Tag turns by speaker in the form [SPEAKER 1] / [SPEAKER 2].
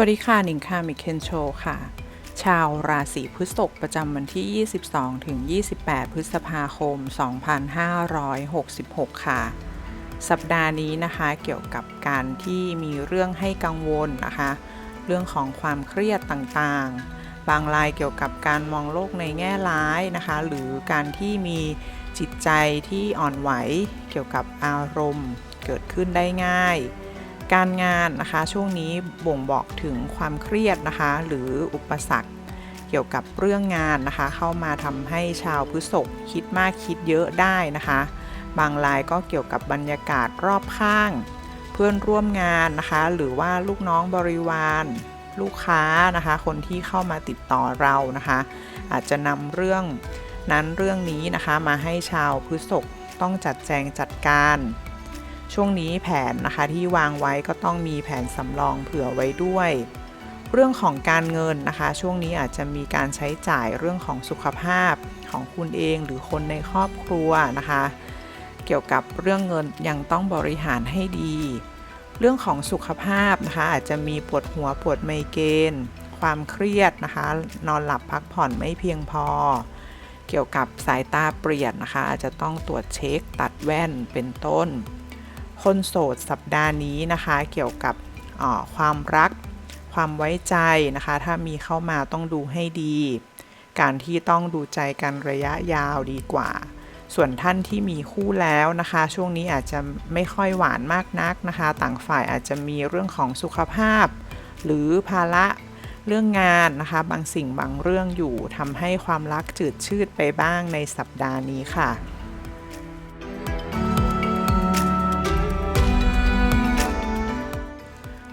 [SPEAKER 1] วัสดีค่ะหนิงค่ะมิเคนโชค่ะ ชาวราศีพฤษภประจำวันที่ 22 ถึง 28 พฤษภาคม 2566 ค่ะ สัปดาห์นี้นะคะเกี่ยวกับการที่มีเรื่องให้กังวลนะคะ เรื่องของความเครียดต่างๆ บางรายเกี่ยวกับการมองโลกในแง่ร้ายนะคะ หรือการที่มีจิตใจที่อ่อนไหวเกี่ยวกับอารมณ์เกิดขึ้นได้ง่าย การงานนะคะช่วงนี้บ่งบอกถึงความเครียดนะคะ หรืออุปสรรคเกี่ยวกับเรื่องงานนะคะ เข้ามาทำให้ชาวพฤษภคิดมากคิดเยอะได้นะคะ บางรายก็เกี่ยวกับบรรยากาศรอบข้าง เพื่อนร่วมงานนะคะ หรือว่าลูกน้องบริวารลูกค้านะคะ คนที่เข้ามาติดต่อเรานะคะ อาจจะนำเรื่องนั้นเรื่องนี้นะคะมาให้ชาวพฤษภต้องจัดแจงจัดการ ช่วงนี้แผนนะคะที่วางไว้ก็ต้องมีแผนสำรองเผื่อไว้ด้วย เรื่องของการเงินนะคะ ช่วงนี้อาจจะมีการใช้จ่ายเรื่องของสุขภาพของคุณเองหรือคนในครอบครัวนะคะ เกี่ยวกับเรื่องเงินยังต้องบริหารให้ดี เรื่องของสุขภาพนะคะ อาจจะมีปวดหัวปวดไมเกรนความเครียดนะคะ นอนหลับพักผ่อนไม่เพียงพอ เกี่ยวกับสายตาเปลี่ยนนะคะ อาจจะต้องตรวจเช็คตัดแว่นเป็นต้น คนโสดสัปดาห์นี้นะคะ เกี่ยวกับความรัก ความไว้ใจนะคะ ถ้ามีเข้ามาต้องดูให้ดี การที่ต้องดูใจกันระยะยาวดีกว่า ส่วนท่านที่มีคู่แล้วนะคะ ช่วงนี้อาจจะไม่ค่อยหวานมากนักนะคะ ต่างฝ่ายอาจจะมีเรื่องของสุขภาพ หรือภาระเรื่องงานนะคะ บางสิ่งบางเรื่องอยู่ทำให้ความรักจืดชืดไปบ้างในสัปดาห์นี้ค่ะ